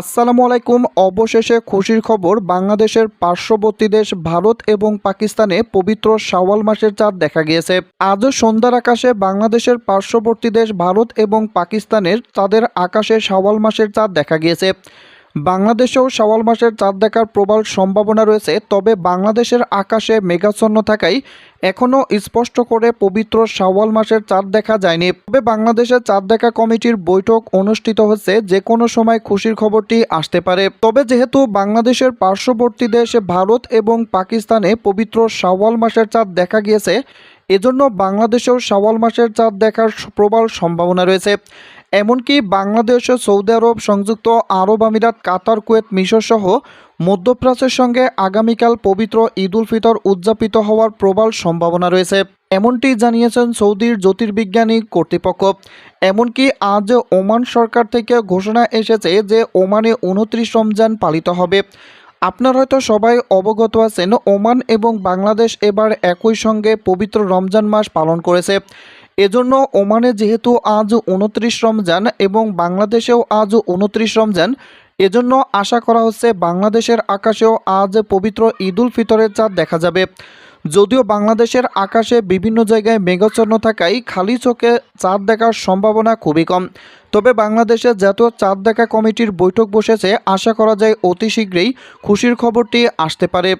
আসসালামু আলাইকুম। অবশেষে খুশির খবর, বাংলাদেশের পার্শ্ববর্তী দেশ ভারত এবং পাকিস্তানে পবিত্র শাওয়াল মাসের চাঁদ দেখা গিয়েছে। আজও সন্ধ্যার আকাশে বাংলাদেশের পার্শ্ববর্তী দেশ ভারত এবং পাকিস্তানের তাদের আকাশে শাওয়াল মাসের চাঁদ দেখা গিয়েছে। বাংলাদেশেও শাওয়াল মাসের চাঁদ দেখার প্রবল সম্ভাবনা রয়েছে, তবে বাংলাদেশের আকাশে মেঘাচ্ছন্ন থাকায় এখনও স্পষ্ট করে পবিত্র শাওয়াল মাসের চাঁদ দেখা যায়নি। তবে বাংলাদেশের চাঁদ দেখা কমিটির বৈঠক অনুষ্ঠিত হচ্ছে, যে কোনো সময় খুশির খবরটি আসতে পারে। তবে যেহেতু বাংলাদেশের পার্শ্ববর্তী দেশ ভারত এবং পাকিস্তানে পবিত্র শাওয়াল মাসের চাঁদ দেখা গিয়েছে, এজন্য বাংলাদেশেও শাওয়াল মাসের চাঁদ দেখার প্রবল সম্ভাবনা রয়েছে। এমনকি বাংলাদেশ সৌদি আরব সংযুক্ত আরব আমিরাত, কাতার, কুয়েত, মিশর সহ মধ্যপ্রাচ্যের সঙ্গে আগামীকাল পবিত্র ঈদ উল ফিতর উদযাপিত হওয়ার প্রবল সম্ভাবনা রয়েছে। এমনটি জানিয়েছেন সৌদির জ্যোতির্বিজ্ঞানী কর্তৃপক্ষ। এমনকি আজ ওমান সরকার থেকে ঘোষণা এসেছে যে ওমানে উনত্রিশ রমজান পালিত হবে। আপনার হয়তো সবাই অবগত আছেন, ওমান এবং বাংলাদেশ এবার একই সঙ্গে পবিত্র রমজান মাস পালন করেছে। এজন্য ওমানে যেহেতু আজ উনত্রিশ রমজান এবং বাংলাদেশেও আজ উনত্রিশ রমজান, এজন্য আশা করা হচ্ছে বাংলাদেশের আকাশেও আজ পবিত্র ঈদুল ফিতরের চাঁদ দেখা যাবে। যদিও বাংলাদেশের আকাশে বিভিন্ন জায়গায় মেঘাচ্ছন্ন থাকায় খালি চোখে চাঁদ দেখার সম্ভাবনা খুবই কম। তবে বাংলাদেশে জাতীয় চাঁদ দেখা কমিটির বৈঠক বসেছে, আশা করা যায় অতি শীঘ্রই খুশির খবরটি আসতে পারে।